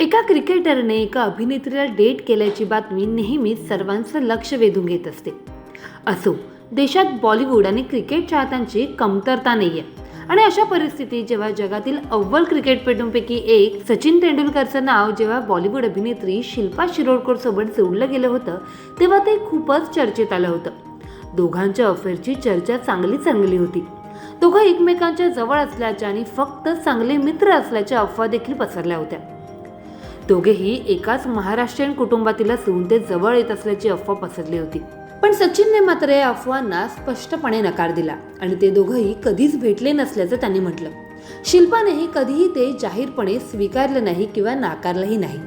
एका क्रिकेटरने एका अभिनेत्रीला डेट केल्याची बातमी नेहमीच सर्वांचं लक्ष वेधून घेत असते. असो देशात बॉलिवूड आणि क्रिकेट चाहत्यांची कमतरता नाहीये. आणि अशा परिस्थितीत जेव्हा जगातील अव्वल क्रिकेटपटूंपैकी एक सचिन तेंडुलकरचं नाव जेव्हा बॉलिवूड अभिनेत्री शिल्पा शिरोडकर सोबत जोडलं गेलं होतं तेव्हा ते खूपच चर्चेत आलं होतं. दोघांच्या अफेअरची चर्चा चांगली चांगली होती. दोघं एकमेकांच्या जवळ असल्याच्या आणि फक्त चांगले मित्र असल्याच्या अफवा देखील पसरल्या होत्या. दोघेही एकाच महाराष्ट्रीयन कुटुंबातील असून ते जवळ येत असल्याची अफवा पसरली होती. पण सचिनने मात्र या अफवांना स्पष्टपणे नकार दिला आणि ते दोघंही कधीच भेटले नसल्याचं त्यांनी म्हटलं. शिल्पानेही कधीही ते जाहीरपणे स्वीकारलं नाही किंवा नाकारलंही नाही.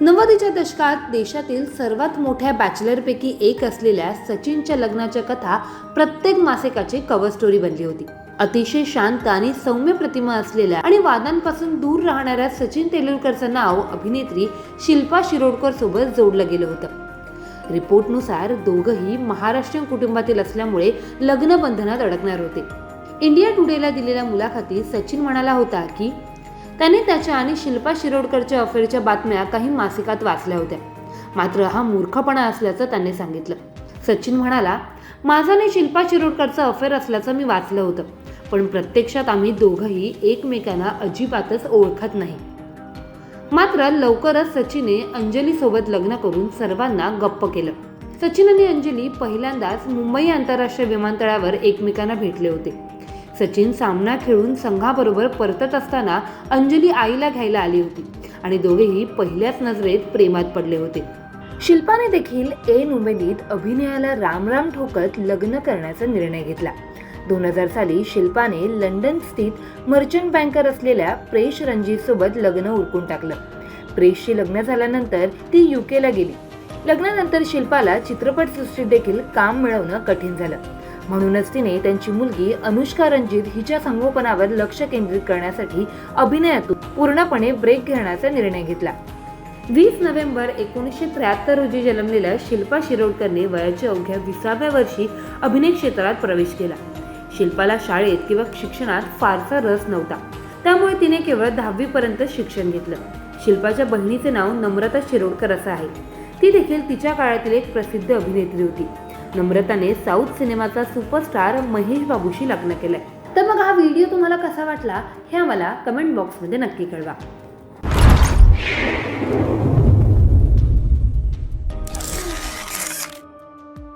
नव्वदीच्या दशकात देशातील सर्वात मोठ्या बॅचलरपैकी एक असलेल्या सचिनच्या लग्नाच्या कथा प्रत्येक मासिकाची कव्हर स्टोरी बनली होती. अतिशय शांत आणि सौम्य प्रतिमा असलेल्या आणि वादांपासून दूर राहणाऱ्या सचिन तेंडुलकरचं नाव अभिनेत्री शिल्पा शिरोडकर सोबत जोडलं गेलं होतं. रिपोर्टनुसार दोघंही महाराष्ट्रीयन कुटुंबातील असल्यामुळे लग्न बंधनात अडकणार होते. इंडिया टुडेला दिलेल्या मुलाखतीत सचिन म्हणाला होता की त्याने त्याच्या आणि शिल्पा शिरोडकरच्या अफेअरच्या बातम्या काही मासिकात वाचल्या होत्या. मात्र हा मूर्खपणा असल्याचं त्यांनी सांगितलं. सचिन म्हणाला माझा आणि शिल्पा शिरोडकरचं अफेअर असल्याचं मी वाचलं होतं. पण प्रत्यक्षात आम्ही दोघंही एकमेकांना अजिबातच ओळखत नाही. मात्र लवकरच सचिनने अंजलीसोबत लग्न करून सर्वांना गप्प केलं. सचिन आणि अंजली पहिल्यांदाच मुंबई आंतरराष्ट्रीय विमानतळावर एकमेकांना भेटले होते. सचिन सामना खेळून संघाबरोबर परतत असताना अंजली आईला घ्यायला आली होती आणि दोघेही पहिल्याच नजरेत प्रेमात पडले होते. शिल्पाने देखील एन उमेदीत अभिनयाला रामराम ठोकत लग्न करण्याचा निर्णय घेतला. दोन हजार साली शिल्पाने लंडन स्थित मर्चंट बँकर असलेल्या प्रेश रणजीतसोबत लग्न उरकून टाकलं. प्रेशशी लग्न झाल्यानंतर ती युकेला गेली. लग्नानंतर शिल्पाला चित्रपटसृष्टीत देखील काम मिळवणं कठीण झालं. म्हणूनच तिने त्यांची मुलगी अनुष्का रणजित हिच्या संगोपनावर लक्ष केंद्रित करण्यासाठी अभिनयातून पूर्णपणे ब्रेक घेण्याचा निर्णय घेतला. वीस नोव्हेंबर एकोणीसशे त्र्याहत्तर रोजी जन्मलेल्या शिल्पा शिरोडकरने वयाच्या अवघ्या विसाव्या वर्षी अभिनय क्षेत्रात प्रवेश केला. शिल्पाला शाळेत किंवा शिक्षणात फारसा रस नव्हता. त्यामुळे तिने केवळ दहावीपर्यंत शिक्षण घेतलं. शिल्पाच्या बहिणीचे नाव नम्रता शिरोडकर असं आहे. ती देखील तिच्या काळातील एक प्रसिद्ध अभिनेत्री होती. नम्रताने साऊथ सिनेमाचा सुपरस्टार महेश बाबूशी लग्न केलंय. तर मग हा व्हिडिओ तुम्हाला कसा वाटला हे आम्हाला कमेंट बॉक्समध्ये नक्की कळवा.